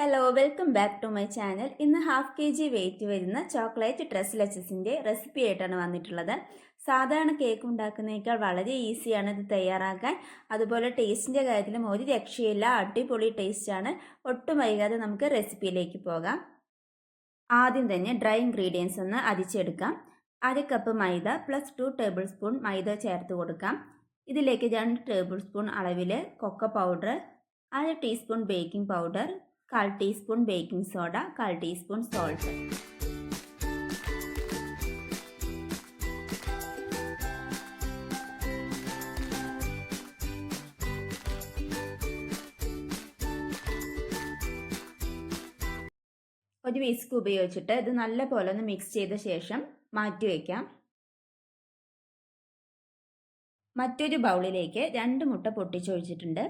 Hello welcome back to my channel ഇന്ന് half K G weight വരുന്ന chocolate tres ലച്ചസിന്റെ recipe ആയിട്ടാണ് വന്നിട്ടുള്ളത്. സാധാരണ കേക്ക് ഉണ്ടാക്കുന്നതിനേക്കാൾ വളരെ ഈസിയാണ് ഇത് തയ്യാറാക്കാൻ. അതുപോലെ ടേസ്റ്റിന്റെ കാര്യത്തിലും ഒരു രക്ഷയില്ല അടിപൊളി ടേസ്റ്റാണ് ഒട്ടും വൈകാതെ നമുക്ക് റെസിപ്പിയിലേക്ക് പോകാം. ആദ്യം തന്നെ ഡ്രൈ ഇൻഗ്രീഡിയൻസ് ഒന്ന് അരിച്ചെടുക്കാം. അര cup maida plus two tablespoon maida ചേർത്ത് കൊടുക്കാം. ഇതിലേക്ക് രണ്ട് ടേബിൾ സ്പൂൺ അളവിൽ കൊക്ക പൗഡർ അര ടീസ്പൂൺ ബേക്കിംഗ് പൗഡർ കാൽ ടീസ്പൂൺ ബേക്കിംഗ് സോഡ കാൽ ടീസ്പൂൺ സോൾട്ട് ഒരു വിസ്ക് ഉപയോഗിച്ചിട്ട് ഇത് നല്ല പോലെ ഒന്ന് മിക്സ് ചെയ്ത ശേഷം മാറ്റി വയ്ക്കാം മറ്റൊരു ബൗളിലേക്ക് രണ്ട് മുട്ട പൊട്ടിച്ചൊഴിച്ചിട്ടുണ്ട്.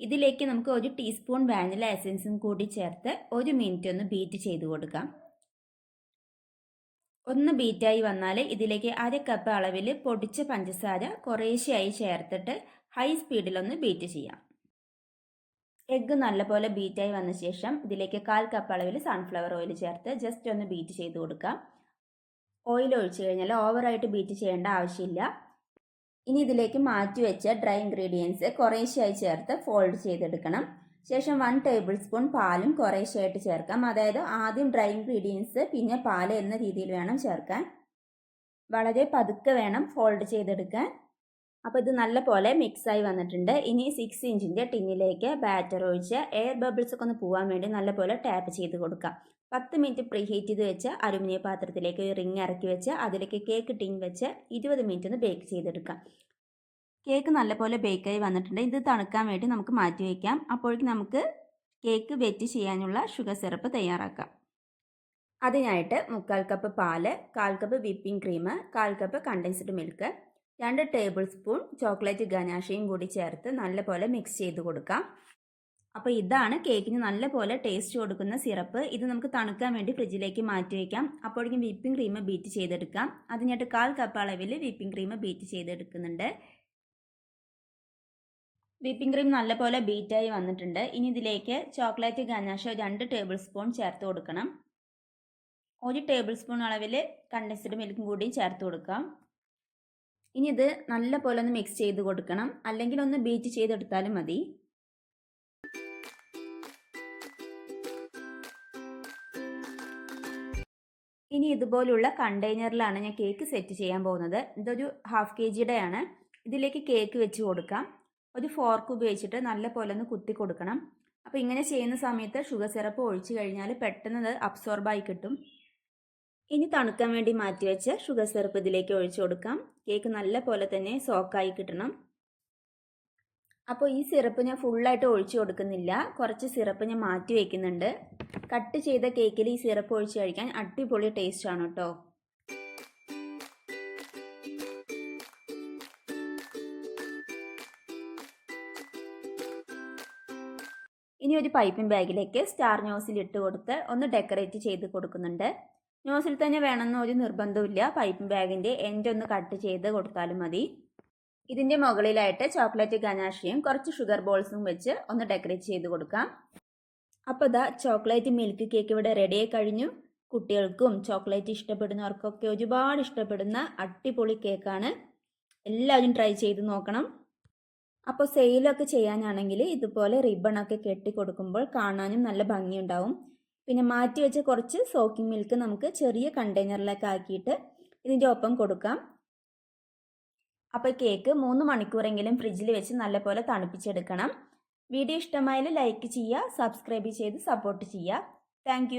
ഇതിലേക്ക് നമുക്ക് ഒരു ടീസ്പൂൺ വാനില എസൻസും കൂടി ചേർത്ത് ഒരു മിനിറ്റ് ഒന്ന് ബീറ്റ് ചെയ്ത് കൊടുക്കാം. ഒന്ന് ബീറ്റായി വന്നാൽ ഇതിലേക്ക് അര കപ്പ് അളവിൽ പൊടിച്ച പഞ്ചസാര കുറേശ്ശെയായി ചേർത്തിട്ട് ഹൈ സ്പീഡിലൊന്ന് ബീറ്റ് ചെയ്യാം. എഗ്ഗ് നല്ലപോലെ ബീറ്റായി വന്ന ശേഷം ഇതിലേക്ക് കാൽ കപ്പ് അളവിൽ സൺഫ്ലവർ ഓയിൽ ചേർത്ത് ജസ്റ്റ് ഒന്ന് ബീറ്റ് ചെയ്ത് കൊടുക്കാം. ഓയിൽ ഒഴിച്ചു കഴിഞ്ഞാൽ ഓവറായിട്ട് ബീറ്റ് ചെയ്യേണ്ട ആവശ്യമില്ല. ഇനി ഇതിലേക്ക് മാറ്റി വെച്ച ഡ്രൈ ഇൻഗ്രീഡിയൻസ് കുറേശ്ശെയായി ചേർത്ത് ഫോൾഡ് ചെയ്തെടുക്കണം. ശേഷം വൺ ടേബിൾ സ്പൂൺ പാലും കുറേശ്ശെയായിട്ട് ചേർക്കാം. അതായത് ആദ്യം ഡ്രൈ ഇൻഗ്രീഡിയൻസ് പിന്നെ പാൽ എന്ന രീതിയിൽ വേണം ചേർക്കാൻ. വളരെ പതുക്കെ വേണം ഫോൾഡ് ചെയ്തെടുക്കാൻ. അപ്പോൾ ഇത് നല്ലപോലെ മിക്സായി വന്നിട്ടുണ്ട്. ഇനി സിക്സ് ഇഞ്ചിന്റെ ടിന്നിലേക്ക് ബാറ്റർ ഒഴിച്ച് എയർ ബബിൾസ് ഒക്കെ ഒന്ന് പോകാൻ വേണ്ടി നല്ലപോലെ ടാപ്പ് ചെയ്ത് കൊടുക്കാം. പത്ത് മിനിറ്റ് പ്രീ ഹീറ്റ് ചെയ്ത് വെച്ച് അലുമിനിയം പാത്രത്തിലേക്ക് ഒരു റിങ് ഇറക്കി വെച്ച് അതിലേക്ക് കേക്ക് ടിൻ വെച്ച് ഇരുപത് മിനിറ്റ് ഒന്ന് ബേക്ക് ചെയ്തെടുക്കാം. കേക്ക് നല്ലപോലെ ബേക്കായി വന്നിട്ടുണ്ട്. ഇത് തണുക്കാൻ വേണ്ടി നമുക്ക് മാറ്റി വയ്ക്കാം അപ്പോഴേക്കും നമുക്ക് കേക്ക് വെറ്റ് ചെയ്യാനുള്ള ഷുഗർ സിറപ്പ് തയ്യാറാക്കാം. അതിനായിട്ട് മുക്കാൽ കപ്പ് പാൽ കാൽ കപ്പ് വിപ്പിംഗ് ക്രീം കാൽ കപ്പ് കണ്ടൻസ്ഡ് മിൽക്ക് രണ്ട് ടേബിൾ സ്പൂൺ ചോക്ലേറ്റ് ഗനാഷയും കൂടി ചേർത്ത് നല്ലപോലെ മിക്സ് ചെയ്ത് കൊടുക്കാം. അപ്പോൾ ഇതാണ് കേക്കിന് നല്ലപോലെ ടേസ്റ്റ് കൊടുക്കുന്ന സിറപ്പ് ഇത് നമുക്ക് തണുക്കാൻ വേണ്ടി ഫ്രിഡ്ജിലേക്ക് മാറ്റി വയ്ക്കാം അപ്പോഴേക്കും വിപ്പിംഗ് ക്രീം ബീറ്റ് ചെയ്തെടുക്കാം. അതിനായിട്ട് കാൽ കപ്പ് അളവിൽ വിപ്പിംഗ് ക്രീം ബീറ്റ് ചെയ്തെടുക്കുന്നുണ്ട്. വിപ്പിംഗ് ക്രീം നല്ലപോലെ ബീറ്റായി വന്നിട്ടുണ്ട്. ഇനി ഇതിലേക്ക് ചോക്ലേറ്റ് ഗനാഷ രണ്ട് ടേബിൾ സ്പൂൺ ചേർത്ത് കൊടുക്കണം. ഒരു ടേബിൾ സ്പൂൺ അളവിൽ കണ്ടൻസ്ഡ് മിൽക്കും കൂടി ചേർത്ത് കൊടുക്കാം. ഇനി ഇത് നല്ല പോലെ ഒന്ന് മിക്സ് ചെയ്ത് കൊടുക്കണം. അല്ലെങ്കിൽ ഒന്ന് ബീറ്റ് ചെയ്തെടുത്താലും മതി. ഇനി ഇതുപോലുള്ള കണ്ടെയ്നറിലാണ് ഞാൻ കേക്ക് സെറ്റ് ചെയ്യാൻ പോകുന്നത്. ഇതൊരു ഹാഫ് കെ ജിയുടെയാണ് ഇതിലേക്ക് കേക്ക് വെച്ച് കൊടുക്കാം. ഒരു ഫോർക്ക് ഉപയോഗിച്ചിട്ട് നല്ല പോലെ ഒന്ന് കുത്തി കൊടുക്കണം. അപ്പോൾ ഇങ്ങനെ ചെയ്യുന്ന സമയത്ത് ഷുഗർ സിറപ്പ് ഒഴിച്ചു കഴിഞ്ഞാൽ പെട്ടെന്ന് അത് അബ്സോർബായി കിട്ടും. ഇനി തണുക്കാൻ വേണ്ടി മാറ്റി വെച്ച ഷുഗർ സിറപ്പ് ഇതിലേക്ക് ഒഴിച്ചു കൊടുക്കാം. കേക്ക് നല്ല പോലെ തന്നെ സോക്കായി കിട്ടണം. അപ്പോൾ ഈ സിറപ്പ് ഞാൻ ഫുള്ളായിട്ട് ഒഴിച്ചു കൊടുക്കുന്നില്ല. കുറച്ച് സിറപ്പ് ഞാൻ മാറ്റി വയ്ക്കുന്നുണ്ട് കട്ട് ചെയ്ത കേക്കിൽ ഈ സിറപ്പ് ഒഴിച്ച് കഴിക്കാൻ അടിപൊളി ടേസ്റ്റ് ആണ് കേട്ടോ ഇനി ഒരു പൈപ്പിംഗ് ബാഗിലേക്ക് സ്റ്റാർ നോസിൽ ഇട്ട് കൊടുത്ത് ഒന്ന് ഡെക്കറേറ്റ് ചെയ്ത് കൊടുക്കുന്നുണ്ട്. നോസിൽ തന്നെ വേണമെന്ന് ഒരു നിർബന്ധമില്ല പൈപ്പിംഗ് ബാഗിന്റെ എൻഡ് ഒന്ന് കട്ട് ചെയ്ത് കൊടുത്താലും മതി. ഇതിന്റെ മുകളിലായിട്ട് ചോക്ലേറ്റ് ഗനാഷയും കുറച്ച് ഷുഗർ ബോൾസും വെച്ച് ഒന്ന് ഡെക്കറേറ്റ് ചെയ്ത് കൊടുക്കാം. അപ്പോൾ ഇതാ ചോക്ലേറ്റ് മിൽക്ക് കേക്ക് ഇവിടെ റെഡിയായി കഴിഞ്ഞു. കുട്ടികൾക്കും ചോക്ലേറ്റ് ഇഷ്ടപ്പെടുന്നവർക്കൊക്കെ ഒരുപാട് ഇഷ്ടപ്പെടുന്ന അടിപൊളി കേക്കാണ് എല്ലാവരും ട്രൈ ചെയ്ത് നോക്കണം. അപ്പോൾ സെയിലൊക്കെ ചെയ്യാനാണെങ്കിൽ ഇതുപോലെ റിബണൊക്കെ കെട്ടി കൊടുക്കുമ്പോൾ കാണാനും നല്ല ഭംഗിയുണ്ടാവും. പിന്നെ മാറ്റി വെച്ച കുറച്ച് സോക്കിംഗ് മിൽക്ക് നമുക്ക് ചെറിയ കണ്ടെയ്നറിലേക്ക് ആക്കിയിട്ട് ഇതിന്റെ ഒപ്പം കൊടുക്കാം. അപ്പോൾ കേക്ക് മൂന്ന് മണിക്കൂറെങ്കിലും ഫ്രിഡ്ജിൽ വെച്ച് നല്ലപോലെ തണുപ്പിച്ചെടുക്കണം. വീഡിയോ ഇഷ്ടമായാൽ ലൈക്ക് ചെയ്യുക സബ്സ്ക്രൈബ് ചെയ്ത് സപ്പോർട്ട് ചെയ്യുക. താങ്ക്